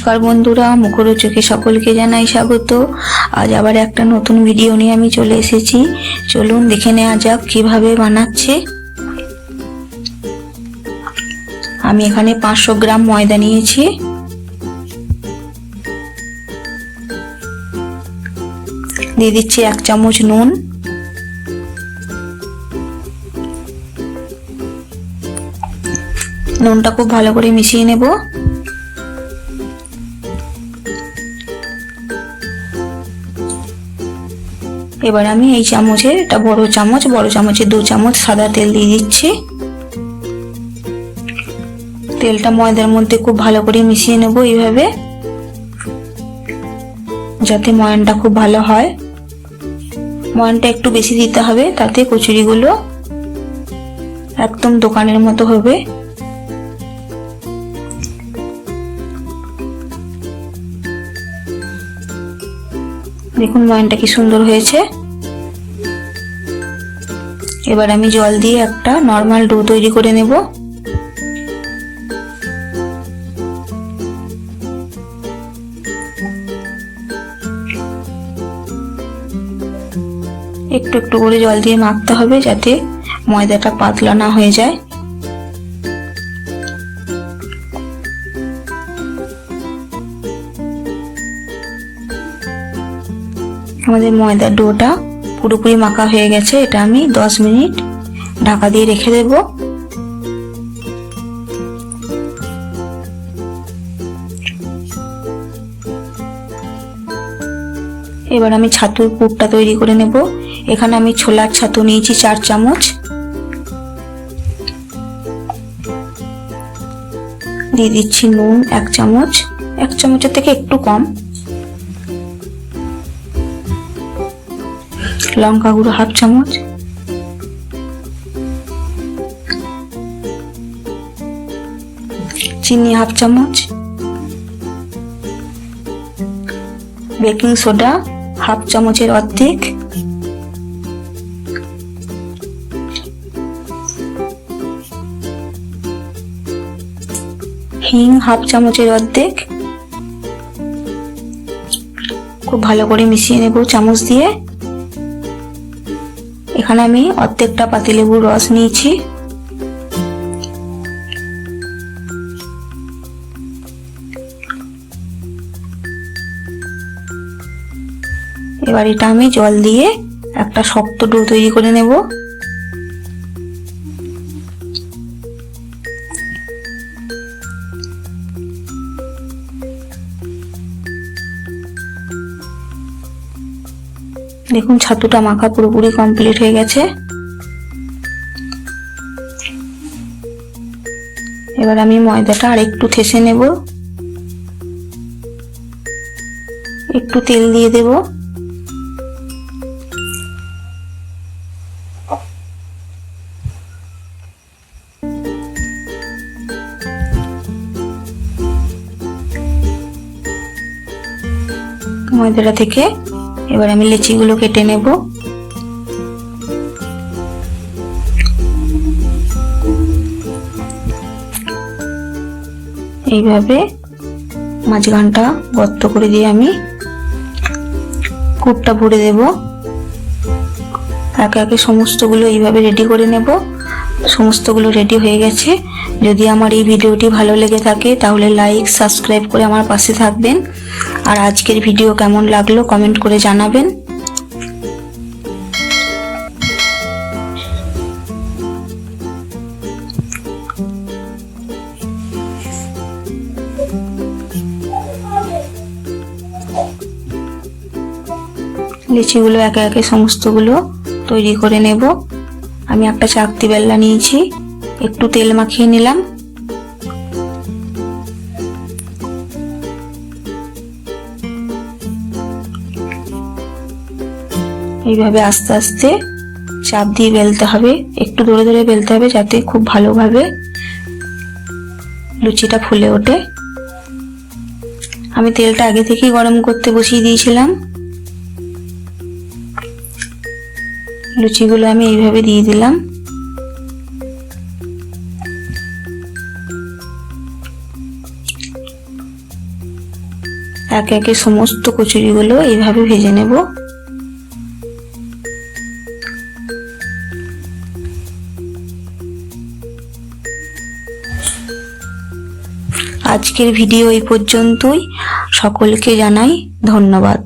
নমস্কার বন্ধুরা, মুখরোচকে সকলকে জানাই স্বাগত। আজ আবার একটা নতুন ভিডিও নিয়ে আমি চলে এসেছি। চলুন দেখে নেওয়া যাক কীভাবে বানাচ্ছে। আমি এখানে পাঁচশো গ্রাম ময়দা নিয়েছি। দিয়ে দিচ্ছি এক চামচ নুন। নুনটা খুব ভালো করে মিশিয়ে নেব। এবার আমি এই চামচের এটা বড় চামচ, বড় চামচের দু চামচ সাদা তেল দিয়ে দিচ্ছি। তেলটা ময়দার মধ্যে খুব ভালো করে মিশিয়ে নেব এইভাবে, যাতে ময়ানটা খুব ভালো হয়। ময়ানটা একটু বেশি দিতে হবে, তাতে কচুরিগুলো একদম দোকানের মতো হবে। দেখুন ময়নটা কি সুন্দর হয়েছে। এবার আমি জল দিয়ে একটা নর্মাল ডো তৈরি করে নেব। একটু একটু করে জল দিয়ে মাখতে হবে যাতে ময়দাটা পাতলা না হয়ে যায়। আমাদের ময়দার ডোটা পুরোপুরি মাখা হয়ে গেছে, এটা আমি দশ মিনিট ঢাকা দিয়ে রেখে দেব। এবার আমি ছাতুর পুরটা তৈরি করে নেব। এখানে আমি ছোলার ছাতু নিয়েছি চার চামচ। দিয়ে দিচ্ছি নুন এক চামচ। এক চামচের থেকে একটু কম। লঙ্কা গুঁড়ো হাফ চামচ। চিনি হাফ চামচ। বেকিং সোডা হাফ চামচের অর্ধেক। হিং হাফ চামচের অর্ধেক। খুব ভালো করে মিশিয়ে নেব চামচ দিয়ে। এখানে আমি অর্ধেকটা পাতিলেবুর রস নিয়েছি। এবার এটা আমি জল দিয়ে একটা শক্ত ডো তৈরি করে নেব। দেখুন, ছাতুটা মাখা পুরোপুরি কমপ্লিট হয়ে গেছে। এবার আমি ময়দাটা আর একটু থেসে নেব। একটু তেল দিয়ে দেব। ময়দাটা থেকে এবার আমি লেচিগুলো কেটে নেব। এইভাবে মাঝখানটা গর্ত করে দিয়ে আমি কূপটা ভরে দেব। একে একে সমস্তগুলো এইভাবে রেডি করে নেব। সমস্তগুলো রেডি হয়ে গেছে। যদি আমার এই ভিডিওটি ভালো লেগে থাকে, তাহলে লাইক সাবস্ক্রাইব করে আমার পাশে থাকবেন। আর আজকের ভিডিও কেমন লাগল কমেন্ট করে জানাবেন। লিচিগুলো একে একে সমস্তগুলো তৈরি করে নেব। আমি একটা চাকতি বেল্লা নিয়েছি। একটু তেল মাখিয়ে নিলাম। এইভাবে আস্তে আস্তে চাপ দিয়ে বেলতে হবে। একটু ধরে ধরে বেলতে হবে যাতে খুব ভালোভাবে লুচিটা ফুলে ওঠে। আমি তেলটা আগে থেকেই গরম করতে বসিয়ে দিয়েছিলাম। লুচিগুলো আমি এইভাবে দিয়ে দিলাম। একে একে সমস্ত কচুরিগুলো এইভাবে ভেজে নেব। আজকের ভিডিও এই পর্যন্তই। সকলকে জানাই ধন্যবাদ।